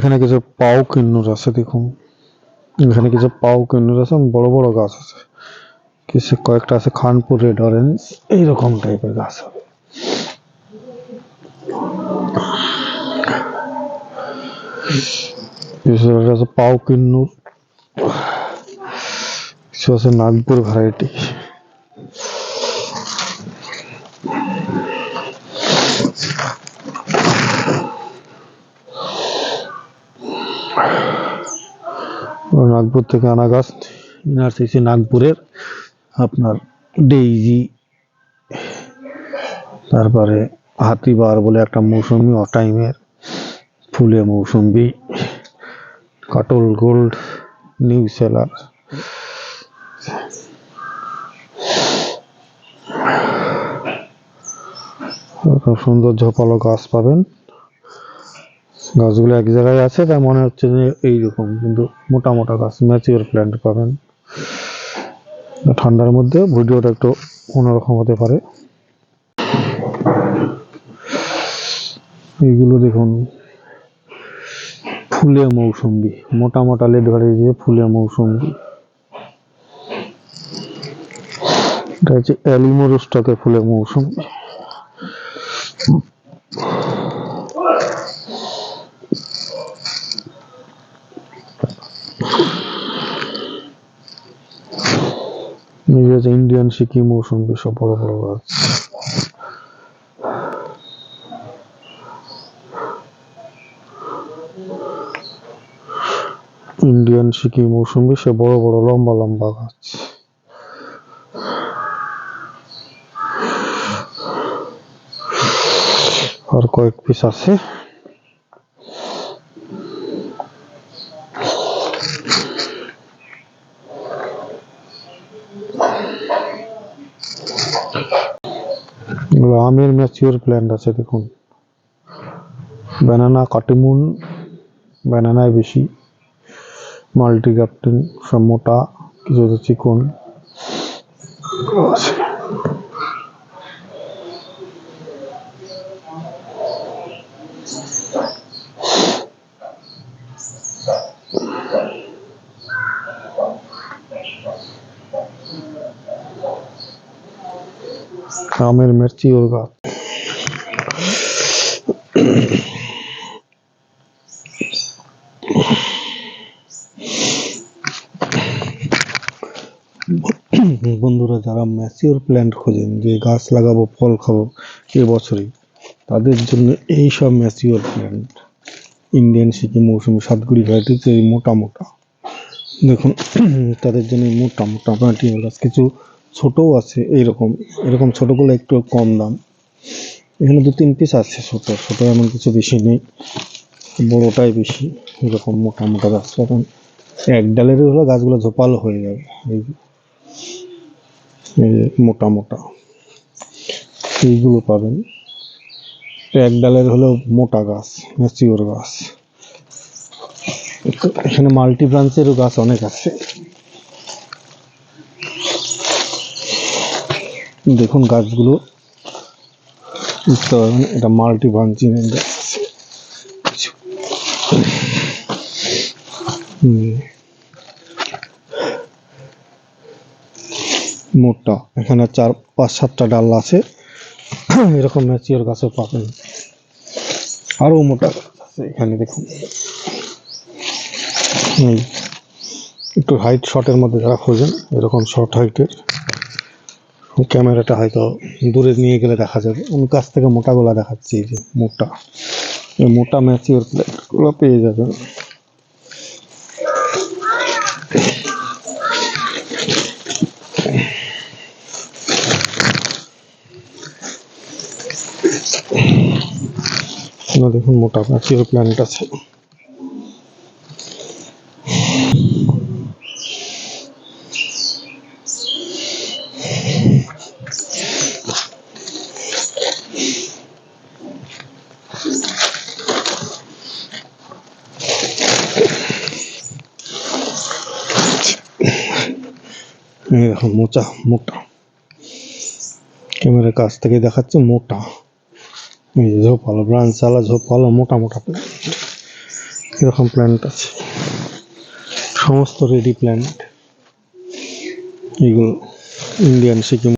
এখানে কিছু পাও কিন্নুর আছে, দেখুন। এখানে কিছু পাও কিন্নুর আছে বড় বড় গাছ আছে। কিছু কয়েকটা আছে, খানপুর রেড অরেঞ্জ, এইরকম টাইপের গাছ হবে। আছে পাও কিন্নুর, কিছু আছে নাগপুর ভ্যারাইটি নাগপুর থেকে আনা গাছ এনআরসিসি নাগপুরের আপনার ডেইজি, তারপরে হাতিবার বলে একটা মৌসুমি অটাইমের ফুলে মৌসুম্বি কাটল গোল্ড, নিউ সেলার। সুন্দর ঝোপালো গাছ পাবেন। গাছগুলো এক জায়গায় আছে তাই মনে হচ্ছে যে এইরকম, কিন্তু মোটা মোটা গাছ ম্যাচিওর প্ল্যান্ট পাবেন। ঠান্ডার মধ্যে ভিডিওটা একটু অন্যরকম হতে পারে। এইগুলো দেখুন, ফুলে মৌসুম্বি মোটা মোটা লেড দিয়ে ফুলে মৌসুম্বি এটা হচ্ছে অ্যালিমোর স্টকে ফুলে মৌসুম্বি ইন্ডিয়ান সিকিম মৌসুম্বি সব বড় বড় গাছ ইন্ডিয়ান সিকিম মৌসুম্বি সে বড় বড় লম্বা লম্বা গাছ। আর কয়েক পিস আছে এগুলো আমের ম্যাচিওর প্ল্যান্ট আছে দেখুন। ব্যানানা কাটিমুন ব্যানানায় বেশি। মাল্টি ক্যাপ্টেন সব মোটা, কিছু চিকন। আছে আমের ম্যাচিওর গাছ বন্ধুরা, যারা ম্যাচিওর প্ল্যান্ট খোঁজেন যে গাছ লাগাবো, ফল খাব এ বছরই তাদের জন্য এই সব ম্যাচিওর প্ল্যান্ট, ইন্ডিয়ান সিকিম মৌসুমি সাতগুড়ি ভ্যারাইটিস এই মোটা মোটা। দেখুন, তাদের জন্য মোটা মোটা ম্যাচিওর গাছ কিছু ছোটও আছে, এইরকম, এরকম ছোটগুলো একটু কম দাম। এখানে দু তিন পিস আছে ছোট ছোট এমন কিছু বেশি নেই, বড়োটাই বেশি, এরকম মোটা মোটা গাছ। পাবেন এক ডালের হলে গাছগুলো ঝোপালো হয়ে যাবে, এই মোটা মোটা। এইগুলো পাবেন। এক ডালের হলেও মোটা গাছ ম্যাচিওর গাছ। এখানে মাল্টি ব্রাঞ্চেরও গাছ অনেক আছে। দেখুন গাছগুলো। বুঝতে পারবেন এটা মাল্টি ব্রাঞ্চিং গাছ মোটা এখানে চার, পাঁচ, সাতটা ডাল আছে। এরকম ম্যাচিওর গাছও পাবেন। আরও মোটা আছে এখানে, দেখুন। একটু হাইট শর্টের মধ্যে যারা খোঁজেন, এরকম শর্ট হাইটের। ক্যামেরাটা হয়তো দূরে নিয়ে গেলে দেখা যাবে। কাছ থেকে মোটাগুলা দেখাচ্ছি এই যে, মোটা। এই মোটা ম্যাচিওর প্লেটগুলো পেয়ে যাবেন দেখুন, মোটা ম্যাচিওর প্ল্যান্ট আছে। দেখুন মোচা, মোটা। ক্যামেরার কাছ থেকে দেখাচ্ছে মোটা। এই যে ঝোপালো, ব্রাঞ্চ চালা, ঝোপালো, মোটা মোটা প্ল্যান্ট এরকম প্ল্যান্ট আছে? সমস্ত রেডি প্ল্যান্ট এগুলো ইন্ডিয়ান সিকিম